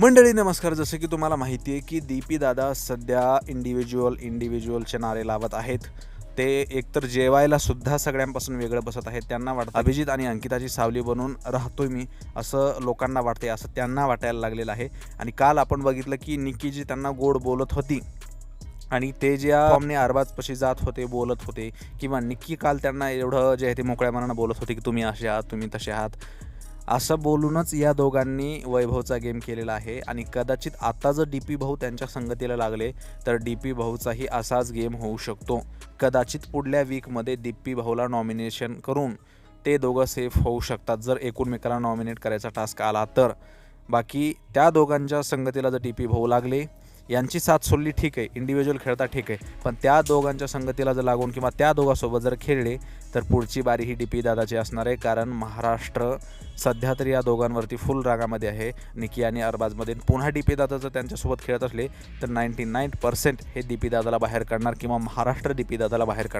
मंडळी नमस्कार. जसं की तुम्हाला माहिती आहे की दीपी दादा सध्या इंडिव्हिज्युअल इंडिव्हिज्युअलचे नारे लावत आहेत. ते एकतर जेवायला सुद्धा सगळ्यांपासून वेगळं बसत आहेत. त्यांना वाटतं अभिजित आणि अंकिताची सावली बनून राहतोय मी असं लोकांना वाटते असं त्यांना वाटायला लागलेलं आहे. आणि काल आपण बघितलं की निकी जी त्यांना गोड बोलत होती. आणि ते ज्या फॉर्मने अरबाजपाशी जात होते बोलत होते किंवा निक्की काल त्यांना एवढं जे आहे ते मोकळ्या मनानं बोलत होते की तुम्ही असे आहात तुम्ही तसे आहात. असं बोलूनच या दोघांनी वैभवचा गेम केलेला आहे आणि कदाचित आता जर डी पी भाऊ त्यांच्या संगतीला लागले तर डी पी भाऊचाही असाच गेम होऊ शकतो. कदाचित पुढल्या वीकमध्ये डी पी भाऊला नॉमिनेशन करून ते दोघं सेफ होऊ शकतात जर एकूणमेकाला नॉमिनेट करायचा टास्क आला तर. बाकी त्या दोघांच्या संगतीला जर डी पी भाऊ लागले यांची साथ सोडली ठीक आहे. इंडिव्हिज्युअल खेळता ठीक आहे. पण त्या दोघांच्या संगतीला जर लागून किंवा त्या दोघांसोबत जर खेळले तर पुढची बारी ही डी पी दादाची असणार आहे. कारण महाराष्ट्र सध्या तरी या दोघांवरती फुल रागामध्ये आहे. निकी आणि अरबाजमध्ये. पुन्हा डी पी दादा जर त्यांच्यासोबत खेळत असले तर नाईन्टी नाईन पर्सेंट हे डी पी दादाला बाहेर काढणार किंवा महाराष्ट्र डी पी दादाला बाहेर काढणार.